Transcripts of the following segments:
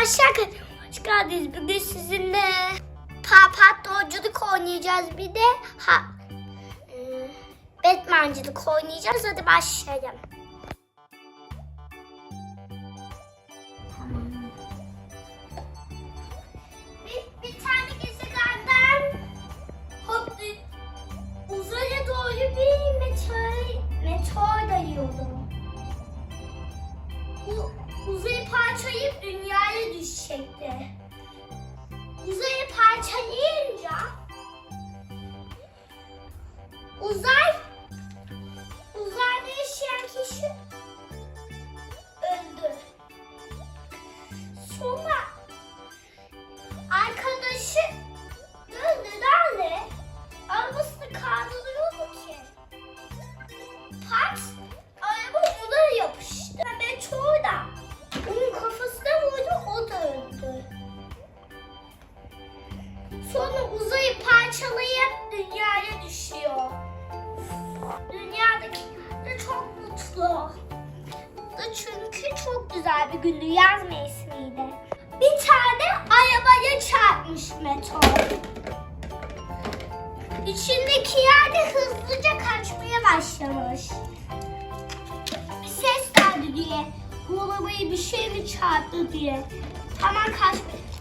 Arkadaşlar hoş geldiniz. Bugün sizinle papatyoculuk oynayacağız. Bir de ha, e, Batmancılık oynayacağız. Hadi başlayalım. Bir, bir tane gezegenden hop, uzaya doğru bir meteor, meteor dayıyordu. Bu uzayı parçalayıp düşecekti. Uzayı parçalayınca uzay uzayda yaşayan kişi öldü. Sonra arkadaşı öldü nerede? Arabasını kaldırıyordu ki. Pat araba ona yapıştı. Meteor da onun kafasına Sonra uzayı parçalayıp dünyaya düşüyor. Dünyadaki de çok mutlu. Da Çünkü çok güzel bir gündü yaz mevsimiydi. Bir tane arabaya çarpmış meteor. İçindeki yerde hızlıca kaçmaya başlamış. Bir ses geldi diye. Bu arabayı bir şey mi çarptı diye. Hemen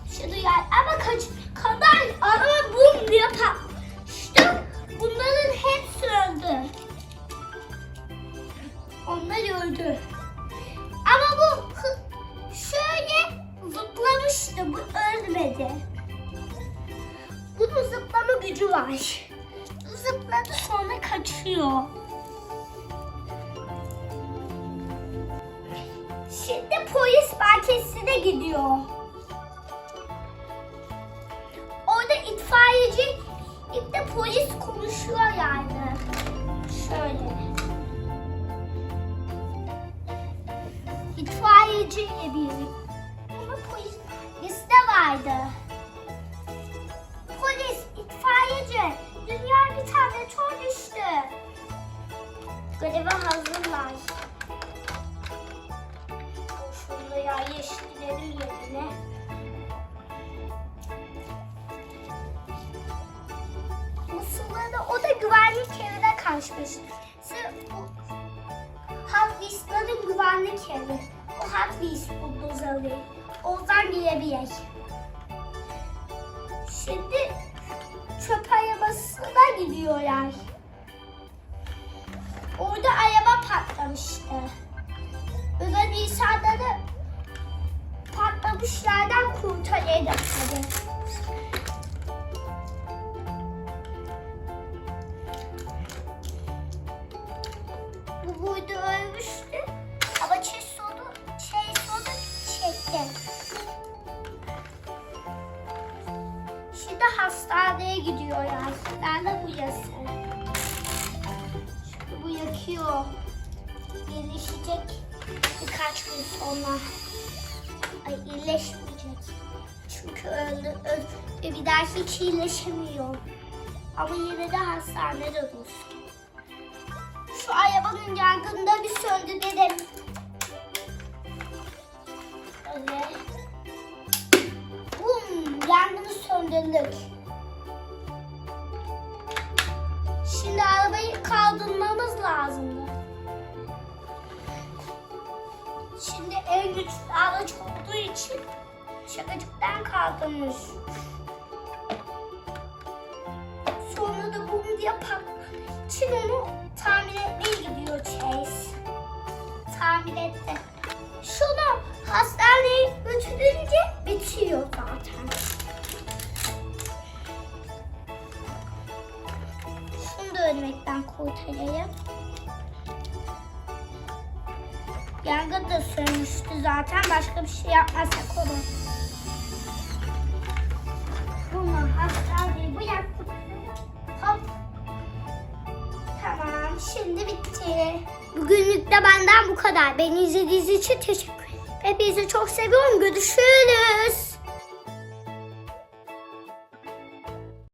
kaçmıştı yani. Ama kaç kadar araba bum diye patlamıştı. Bunların hepsi öldü. Onlar öldü. Ama bu şöyle zıplamıştı. Bu ölmedi. Bunun zıplama gücü var. Zıpladı sonra kaçıyor. Şimdi polis merkezine gidiyor. Polis konuşuyor yani. Şöyle. İtfaiyeciyle birlikte. Ama polis de vardı. Polis, itfaiyeci, dünya bir tane çor düştü. Göreve hazırlar. Şunu yerleştirelim yerine. Güvenlik evine kaçmış. Sırf bu Hot Wheels'ların güvenlik evi. O Hot Wheels buldozery. Oradan girebilir. Şimdi çöp arabasına gidiyorlar. Orada araba patlamıştı. Ölen insanları patlamışlardan kurtarayım hadi. Bu burada ölmüştü. Ama şey sonu, şey sonu çekti. Şimdi hastaneye gidiyorlar. Nerede bu yası? Şimdi bu yakıyor. İyileşecek birkaç gün sonra. Ay iyileşmeyecek. Çünkü öldü, öldü. Bir daha hiç iyileşemiyor. Ama yine de hastanede dursun. Şu arabanın yangında bir söndü dedim. Öyle. Bum, yangını söndürdük. Şimdi arabayı kaldırmamız lazımdı. Şimdi en güçlü araç olduğu için şakacıktan kaldırmış. Sonra da bum diye patladı. İçin onu tamir etmeye gidiyor Chase. Tamir etti. Şunu hastaneye götürünce bitiyor zaten. Şunu da ölmekten kurtarayım. Yangın da sönmüştü zaten. Başka bir şey yapmasak olur. Bugünlük de benden bu kadar. Beni izlediğiniz için teşekkür ederim. Hepinizi çok seviyorum. Görüşürüz.